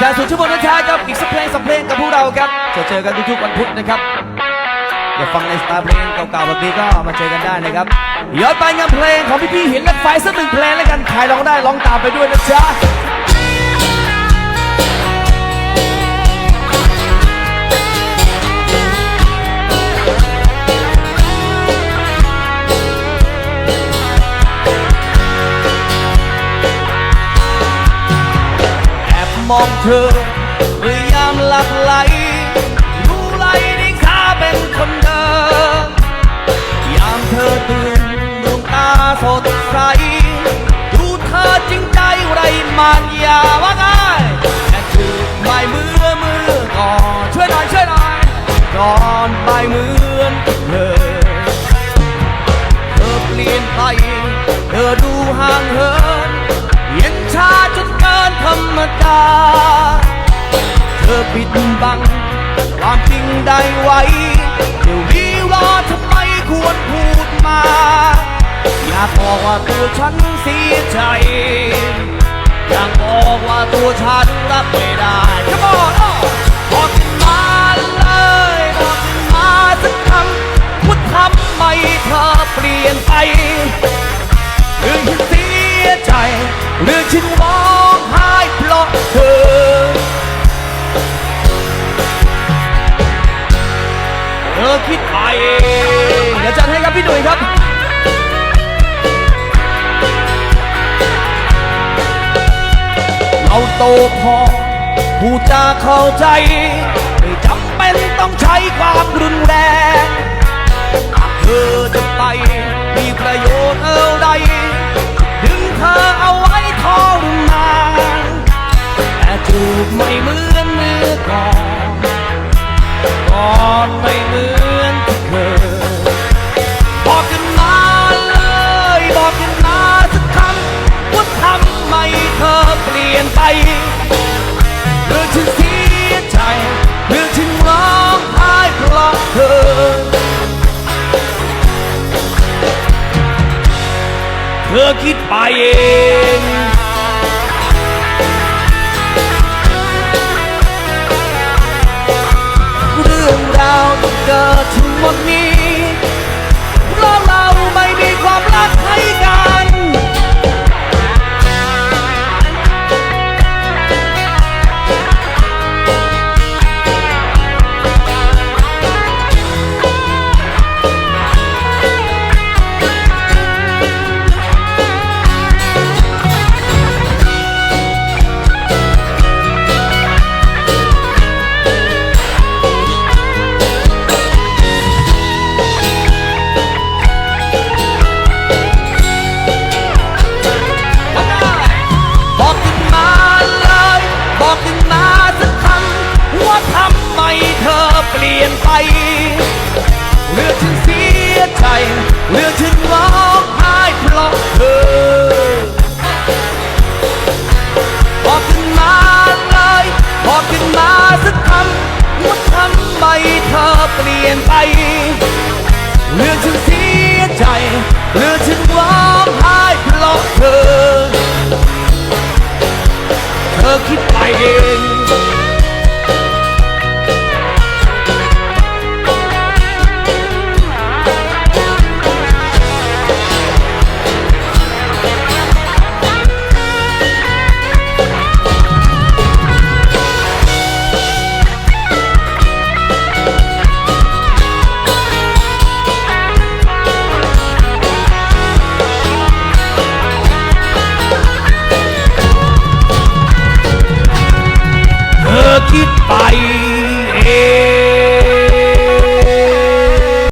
ทายสุดชั่วโมงสุดท้ายครับอีกสักเพลงสักเพลงกับพวกเราครับจะเจอกันทุกๆวันพุธนะครับอยากฟังในสไตล์เพลงเก่าๆแบบนี้ก็มาเจอกันได้นะครับย้อนไปงานเพลงของพี่ๆหินแล้วไฟสักหนึ่งเพลงแล้วกันใครร้องได้ร้องตามไปด้วยนะจ๊ะ มองเธอเมื่อยามหลับไหลรู้ไหลในข้าเป็นคนเดิมยามเธอตื่นดวงตาสดใส ดูเธอจริงใจไรมันอย่าว่าง่ายแค่ถือไม้มือมือก่อนช่วยหน่อยช่วยหน่อยก่อนไปมือ ปิดบัง ความจริงได้ไว้ เดี๋ยวนี้รอทำไมควรพูดมา อยากบอกว่าตัวฉันเสียใจ อยากบอกว่าตัวฉันรับไม่ได้จะบอกบอกขึ้นมาเลยบอกขึ้นมาสักคำว่าทำไมเธอเปลี่ยนไปเรื่องที่เสียใจเรื่องฉันร้ ธอคิดไปเองเดี๋ยวจัดให้ครับพี่หนุ่ยครับเราโตพอผู้จะเข้าใจ ไม่จำเป็นต้องใช้ความรุนแรงหากเธอจะไปมีประโยชน์เอะไรดึงเธอเอาไว้ทรมานแต่จูบไม่เหมือนเมื่อก่อน ก่อนไม่เหมือนเคยบอกกันมาเลยบอกกันมาสักคำว่าทำไมเธอเปลี่ยนไปหรือฉันเสียใจหรือฉันร้องไห้เพราะเธอ เธอคิดไปเอง ที่เเรื่องฉันร้องไห้เพราะเธอบอกขึ้นมาเลยบอกขึ้นมาสักคำว่าทำไมเธอเปลี่ยนไปเรื่องฉันเสียใจเรื่องฉันร้องไห้เพราะเธอเธอคิดไปเอง